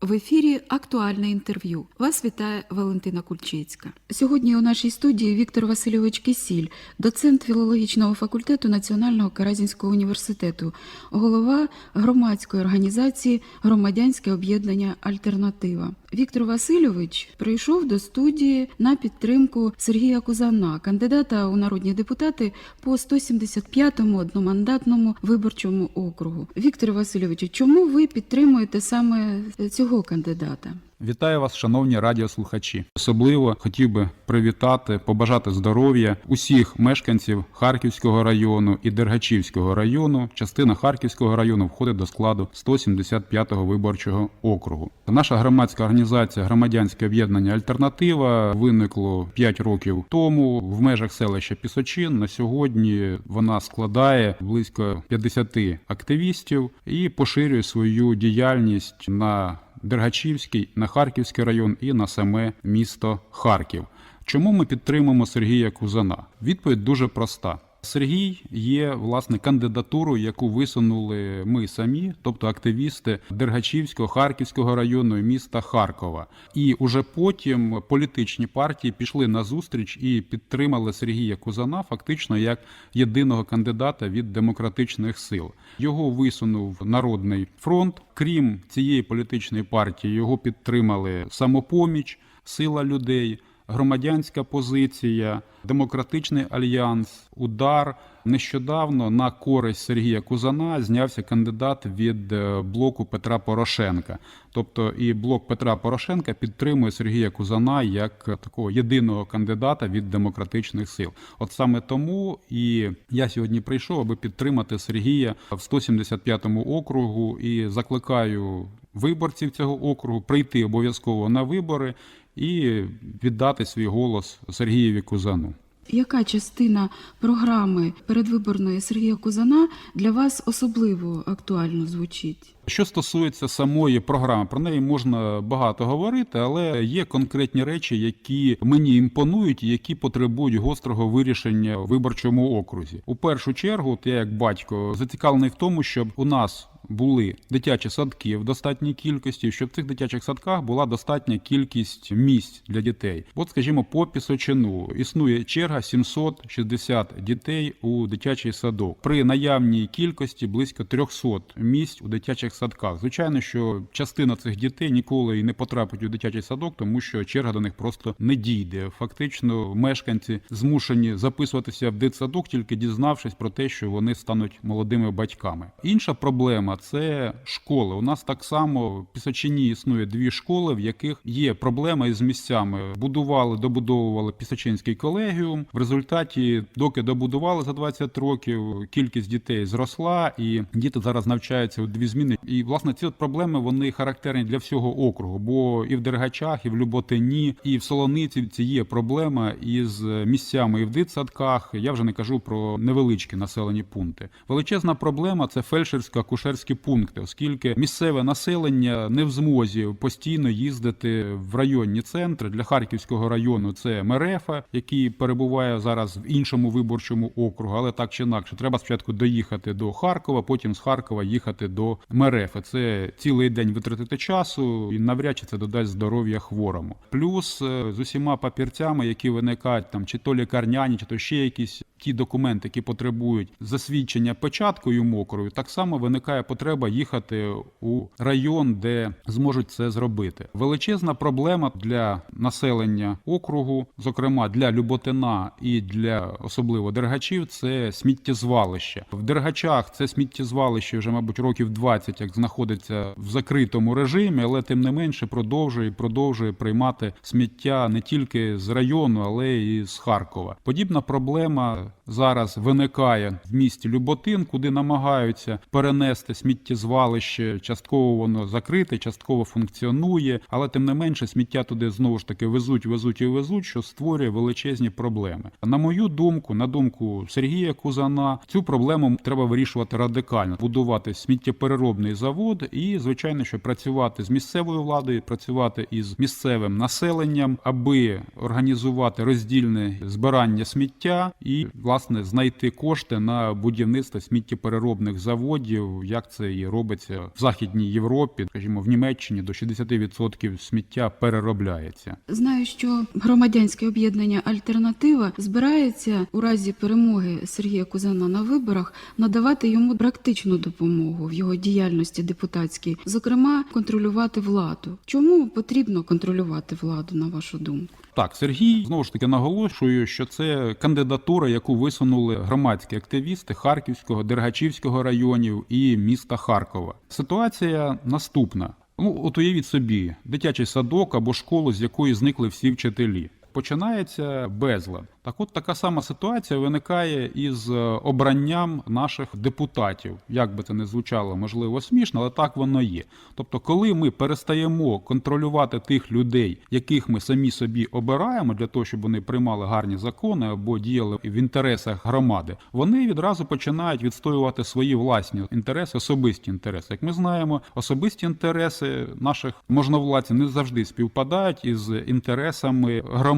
В ефірі актуальне інтерв'ю. Вас вітає Валентина Кульчицька. Сьогодні у нашій студії Віктор Васильович Кисіль, доцент філологічного факультету Національного Каразінського університету, голова громадської організації Громадянське об'єднання Альтернатива. Віктор Васильович прийшов до студії на підтримку Сергія Кузана, кандидата у народні депутати по 175-му одномандатному виборчому округу. Віктор Васильович, чому ви підтримуєте саме цього кандидата? Вітаю вас, шановні радіослухачі. Особливо хотів би привітати, побажати здоров'я усіх мешканців Харківського району і Дергачівського району. Частина Харківського району входить до складу 175-го виборчого округу. Наша громадська організація Громадянське об'єднання Альтернатива виникло 5 років тому в межах селища Пісочин. На сьогодні вона складає близько 50 активістів і поширює свою діяльність на Дергачівський, на Харківський район і на саме місто Харків. Чому ми підтримуємо Сергія Кузана? Відповідь дуже проста. Сергій є власне кандидатурою, яку висунули ми самі, тобто активісти Дергачівського, Харківського району міста Харкова. І уже потім політичні партії пішли на зустріч і підтримали Сергія Кузана фактично як єдиного кандидата від демократичних сил. Його висунув Народний фронт. Крім цієї політичної партії, його підтримали самопоміч, сила людей громадянська позиція, демократичний альянс, удар. Нещодавно на користь Сергія Кузана знявся кандидат від е, блоку Петра Порошенка. Тобто і блок Петра Порошенка підтримує Сергія Кузана як такого єдиного кандидата від демократичних сил. От саме тому і я сьогодні прийшов, аби підтримати Сергія в 175-му округу і закликаю виборців цього округу прийти обов'язково на вибори і віддати свій голос Сергієві Кузану. Яка частина програми передвиборної Сергія Кузана для вас особливо актуально звучить? Що стосується самої програми, про неї можна багато говорити, але є конкретні речі, які мені імпонують, і які потребують гострого вирішення в виборчому окрузі. У першу чергу, от я як батько зацікавлений в тому, щоб у нас були дитячі садки в достатній кількості, щоб в цих дитячих садках була достатня кількість місць для дітей. От, скажімо, по Пісочину існує черга 760 дітей у дитячий садок при наявній кількості близько 300 місць у дитячих садках. Звичайно, що частина цих дітей ніколи і не потрапить у дитячий садок, тому що черга до них просто не дійде. Фактично, мешканці змушені записуватися в дитсадок, тільки дізнавшись про те, що вони стануть молодими батьками. Інша проблема це школи. У нас так само в Пісочині існує дві школи, в яких є проблема із місцями. Будували, добудовували Пісочинський колегіум. В результаті, доки добудували за 20 років, кількість дітей зросла, і діти зараз навчаються у дві зміни. І власне ці от проблеми вони характерні для всього округу. Бо і в Дергачах, і в Люботині, і в Солоницівці є проблема із місцями і в дитсадках. Я вже не кажу про невеличкі населені пункти. Величезна проблема це фельдшерсько-акушерські пункти, оскільки місцеве населення не в змозі постійно їздити в районні центри для Харківського району. Це Мерефа, який перебуває зараз в іншому виборчому округу, але так чи інакше, треба спочатку доїхати до Харкова, потім з Харкова їхати до Мерефи. Це цілий день витратити часу, і навряд чи це додасть здоров'я хворому. Плюс е, з усіма папірцями, які виникають там, чи то лікарняні, чи то ще якісь ті документи, які потребують засвідчення печаткою мокрою, так само виникає потреба їхати у район, де зможуть це зробити. Величезна проблема для населення округу, зокрема для Люботина і для особливо дергачів, це сміттєзвалище. В дергачах це сміттєзвалище вже, мабуть, років 20, як знаходиться в закритому режимі, але тим не менше продовжує продовжує приймати сміття не тільки з району, але і з Харкова. Подібна проблема зараз виникає в місті Люботин, куди намагаються перенести сміттєзвалище. Частково воно закрите, частково функціонує, але тим не менше сміття туди знову ж таки везуть, везуть і везуть, що створює величезні проблеми. На мою думку, на думку Сергія Кузана, цю проблему треба вирішувати радикально, будувати сміттєпереробний завод і, звичайно, що працювати з місцевою владою, працювати із місцевим населенням, аби організувати роздільне збирання сміття і власне власне знайти кошти на будівництво сміттєпереробних заводів, як це і робиться в Західній Європі, скажімо, в Німеччині до 60% сміття переробляється. Знаю, що громадянське об'єднання Альтернатива збирається у разі перемоги Сергія Кузана на виборах надавати йому практичну допомогу в його діяльності депутатській, зокрема контролювати владу. Чому потрібно контролювати владу, на вашу думку? Так, Сергій знову ж таки наголошую, що це кандидатура, яку висунули громадські активісти Харківського, Дергачівського районів і міста Харкова. Ситуація наступна. Ну, от уявіть собі, дитячий садок або школу, з якої зникли всі вчителі. Починається безлад. Так от така сама ситуація виникає із е, обранням наших депутатів. Як би це не звучало, можливо, смішно, але так воно є. Тобто, коли ми перестаємо контролювати тих людей, яких ми самі собі обираємо для того, щоб вони приймали гарні закони або діяли в інтересах громади, вони відразу починають відстоювати свої власні інтереси, особисті інтереси. Як ми знаємо, особисті інтереси наших можновладців не завжди співпадають із інтересами громади.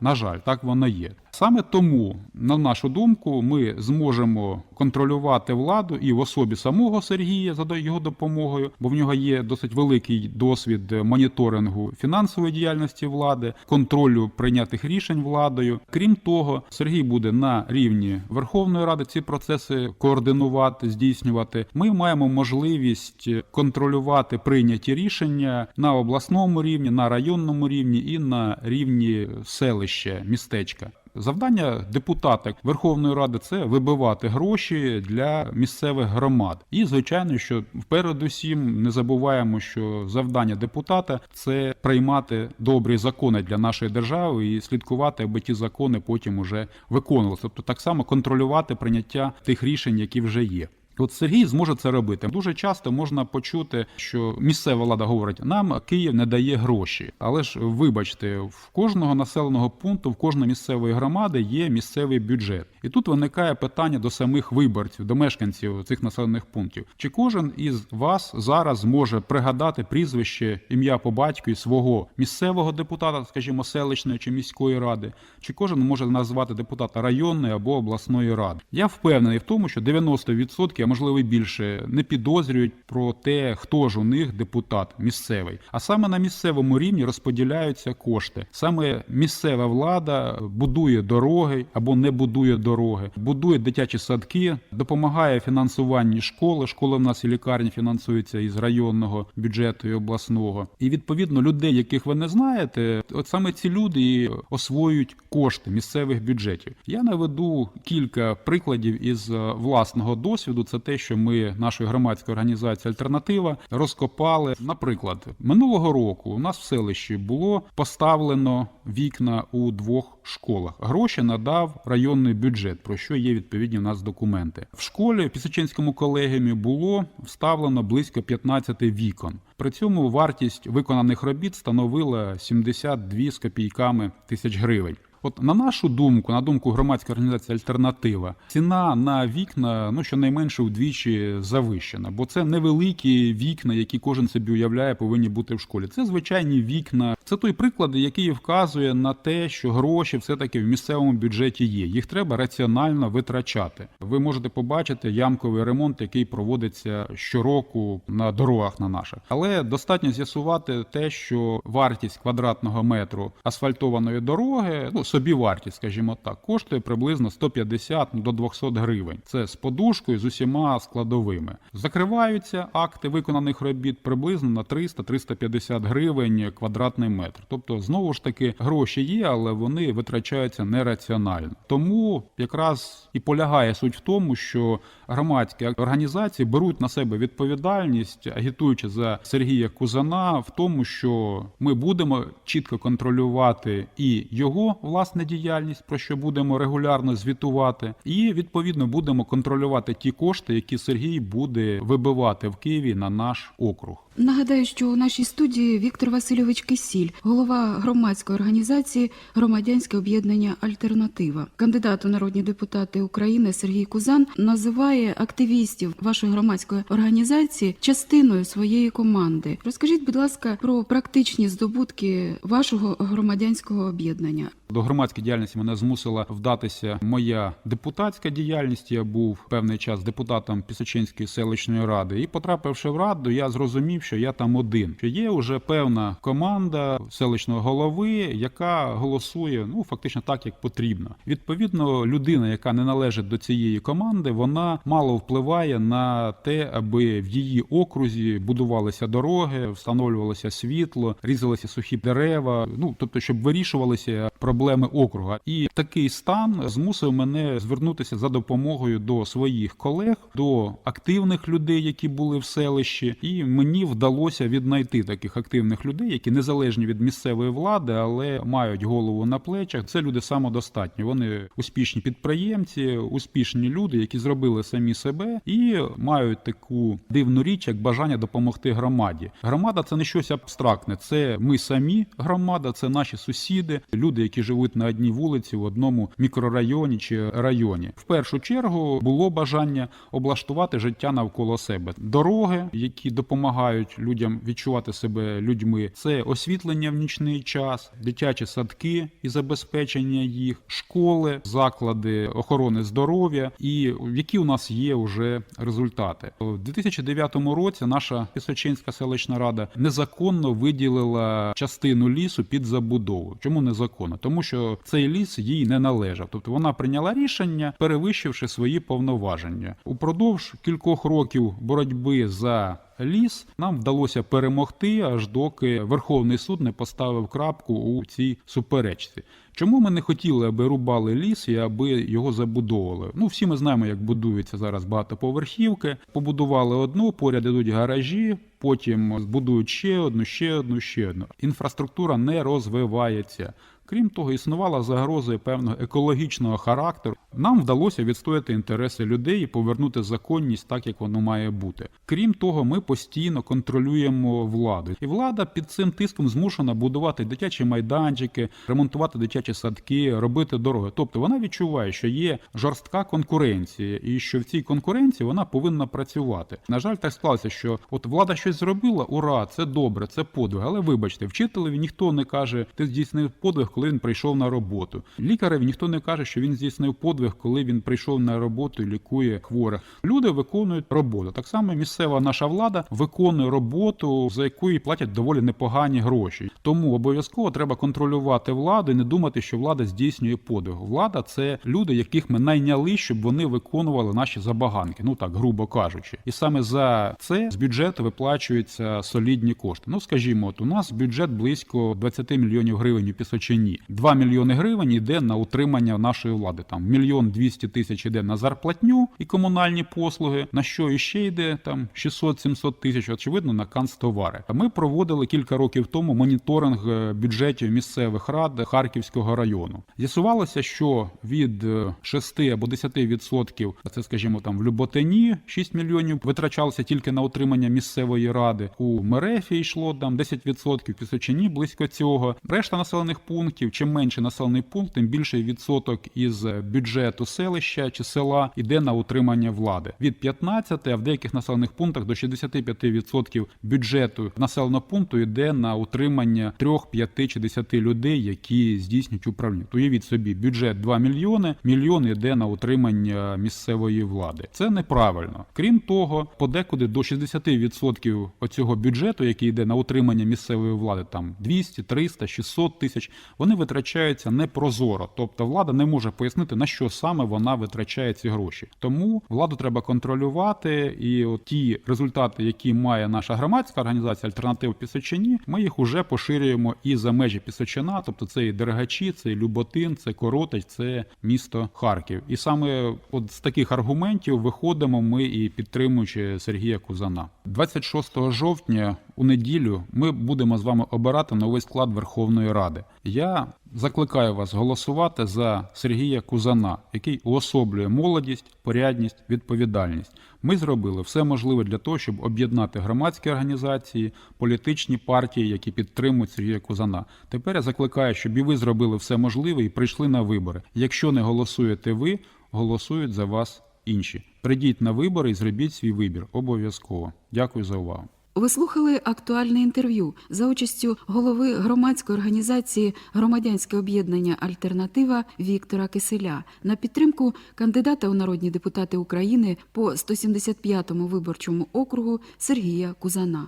На жаль, так воно є. Саме тому, на нашу думку, ми зможемо контролювати владу і в особі самого Сергія за його допомогою, бо в нього є досить великий досвід моніторингу фінансової діяльності влади, контролю прийнятих рішень владою. Крім того, Сергій буде на рівні Верховної Ради ці процеси координувати, здійснювати. Ми маємо можливість контролювати прийняті рішення на обласному рівні, на районному рівні і на рівні селища, містечка. Завдання депутата Верховної Ради це вибивати гроші для місцевих громад. І звичайно, що передусім не забуваємо, що завдання депутата це приймати добрі закони для нашої держави і слідкувати, аби ті закони потім уже виконувалися. Тобто так само контролювати прийняття тих рішень, які вже є. От Сергій зможе це робити. Дуже часто можна почути, що місцева влада говорить: нам Київ не дає гроші. Але ж вибачте, в кожного населеного пункту, в кожної місцевої громади є місцевий бюджет. І тут виникає питання до самих виборців, до мешканців цих населених пунктів. Чи кожен із вас зараз зможе пригадати прізвище, ім'я по батькові свого місцевого депутата, скажімо, селищної чи міської ради? Чи кожен може назвати депутата районної або обласної ради? Я впевнений в тому, що 90%, а можливо більше, не підозрюють про те, хто ж у них депутат місцевий. А саме на місцевому рівні розподіляються кошти. Саме місцева влада будує дороги або не будує дороги, будує дитячі садки, допомагає фінансуванні школи. Школи в нас і лікарні фінансуються із районного бюджету і обласного. І відповідно людей, яких ви не знаєте, от саме ці люди і освоюють кошти місцевих бюджетів. Я наведу кілька прикладів із е, власного досвіду. Це те, що ми нашою громадською організацією Альтернатива розкопали. Наприклад, минулого року у нас в селищі було поставлено вікна у двох школах. Гроші надав районний бюджет, про що є відповідні у нас документи. В школі в Пісочинському колегіумі було вставлено близько 15 вікон. При цьому вартість виконаних робіт становила 72 з копійками тисяч гривень. От на нашу думку, на думку громадської організації Альтернатива, ціна на вікна ну щонайменше вдвічі завищена, бо це невеликі вікна, які кожен собі уявляє, повинні бути в школі. Це звичайні вікна. Це той приклад, який вказує на те, що гроші все-таки в місцевому бюджеті є. Їх треба раціонально витрачати. Ви можете побачити ямковий ремонт, який проводиться щороку на дорогах на наших. Але достатньо з'ясувати те, що вартість квадратного метру асфальтованої дороги, ну собі вартість, скажімо так, коштує приблизно 150 до 200 гривень. Це з подушкою з усіма складовими. Закриваються акти виконаних робіт приблизно на 300-350 гривень квадратний метр. Тобто, знову ж таки, гроші є, але вони витрачаються нераціонально. Тому якраз і полягає суть в тому, що громадські організації беруть на себе відповідальність, агітуючи за Сергія Кузана, в тому, що ми будемо чітко контролювати і його власне діяльність, про що будемо регулярно звітувати, і відповідно будемо контролювати ті кошти, які Сергій буде вибивати в Києві на наш округ. Нагадаю, що у нашій студії Віктор Васильович Кисіль, голова громадської організації Громадянське об'єднання Альтернатива. Кандидат у народні депутати України Сергій Кузан називає активістів вашої громадської організації частиною своєї команди. Розкажіть, будь ласка, про практичні здобутки вашого громадянського об'єднання. До громадської діяльності мене змусила вдатися моя депутатська діяльність. Я був певний час депутатом Пісочинської селищної ради. І потрапивши в раду, я зрозумів, що я там один. Що є вже певна команда селищного голови, яка голосує ну фактично так, як потрібно. Відповідно, людина, яка не належить до цієї команди, вона мало впливає на те, аби в її окрузі будувалися дороги, встановлювалося світло, різалися сухі дерева. Ну тобто, щоб вирішувалися проблеми округа. І такий стан змусив мене звернутися за допомогою до своїх колег, до активних людей, які були в селищі, і мені вдалося віднайти таких активних людей, які незалежні від місцевої влади, але мають голову на плечах. Це люди самодостатні. Вони успішні підприємці, успішні люди, які зробили самі себе і мають таку дивну річ, як бажання допомогти громаді. Громада це не щось абстрактне. Це ми самі громада, це наші сусіди, люди, які живуть на одній вулиці в одному мікрорайоні чи районі. В першу чергу було бажання облаштувати життя навколо себе. Дороги, які допомагають людям відчувати себе людьми, це освітлення в нічний час, дитячі садки і забезпечення їх, школи, заклади охорони здоров'я, і які у нас є вже результати. У 2009 році наша Пісочинська селищна рада незаконно виділила частину лісу під забудову. Чому незаконно? Тому що цей ліс їй не належав. Тобто вона прийняла рішення, перевищивши свої повноваження. Упродовж кількох років боротьби за ліс нам вдалося перемогти, аж доки Верховний суд не поставив крапку у цій суперечці. Чому ми не хотіли, аби рубали ліс і аби його забудовували? Ну, всі ми знаємо, як будуються зараз багатоповерхівки. Побудували одну, поряд ідуть гаражі, потім збудують ще одну, ще одну, ще одну. Інфраструктура не розвивається. Крім того, існувала загроза певного екологічного характеру. Нам вдалося відстояти інтереси людей і повернути законність так, як воно має бути. Крім того, ми постійно контролюємо владу, і влада під цим тиском змушена будувати дитячі майданчики, ремонтувати дитячі садки, робити дороги. Тобто вона відчуває, що є жорстка конкуренція, і що в цій конкуренції вона повинна працювати. На жаль, так склалося, що от влада щось зробила, ура, це добре, це подвиг. Але вибачте, вчителеві ніхто не каже, ти здійснив подвиг, коли він прийшов на роботу. Лікареві ніхто не каже, що він здійснив подвиг, коли він прийшов на роботу і лікує хворих. Люди виконують роботу. Так само місцева наша влада виконує роботу, за яку їй платять доволі непогані гроші. Тому обов'язково треба контролювати владу і не думати, що влада здійснює подвиг. Влада це люди, яких ми найняли, щоб вони виконували наші забаганки. Ну так грубо кажучи, і саме за це з бюджету виплачуються солідні кошти. Ну скажімо, от у нас бюджет близько 20 мільйонів гривень у Пісочині. 2 мільйони гривень йде на утримання нашої влади. Там мільйон 200 тисяч йде на зарплатню і комунальні послуги. На що іще йде там 600-700 тисяч, очевидно, на канцтовари. Ми проводили кілька років тому моніторинг е, бюджетів місцевих рад Харківського району. З'ясувалося, що від е, 6 або 10%, це скажімо там в Люботині 6 мільйонів витрачалося тільки на утримання місцевої ради. У Мерефі йшло там 10%, в Пісочині близько цього. Решта населених пунктів, чим менше населений пункт, тим більший відсоток із бюджету селища чи села йде на утримання влади. Від 15, а в деяких населених пунктах до 65% бюджету населеного пункту йде на утримання 3, 5 чи 10 людей, які здійснюють управління. Уявіть собі, бюджет 2 мільйони, мільйон йде на утримання місцевої влади. Це неправильно. Крім того, подекуди до 60% оцього бюджету, який йде на утримання місцевої влади, там 200, 300, 600 тисяч, вони витрачаються непрозоро. Тобто влада не може пояснити, на що саме вона витрачає ці гроші. Тому владу треба контролювати, і от ті результати, які має наша громадська організація Альтернатива Пісочині, ми їх уже поширюємо і за межі Пісочина, тобто це і Дергачі, це Люботин, це Коротич, це місто Харків. І саме от з таких аргументів виходимо ми і підтримуючи Сергія Кузана. 26 жовтня у неділю ми будемо з вами обирати новий склад Верховної Ради. Я закликаю вас голосувати за Сергія Кузана, який уособлює молодість, порядність, відповідальність. Ми зробили все можливе для того, щоб об'єднати громадські організації, політичні партії, які підтримують Сергія Кузана. Тепер я закликаю, щоб і ви зробили все можливе і прийшли на вибори. Якщо не голосуєте ви, голосують за вас інші. Прийдіть на вибори і зробіть свій вибір обов'язково. Дякую за увагу. Ви слухали актуальне інтерв'ю за участю голови громадської організації Громадянське об'єднання Альтернатива Віктора Киселя на підтримку кандидата у народні депутати України по 175-му виборчому округу Сергія Кузана.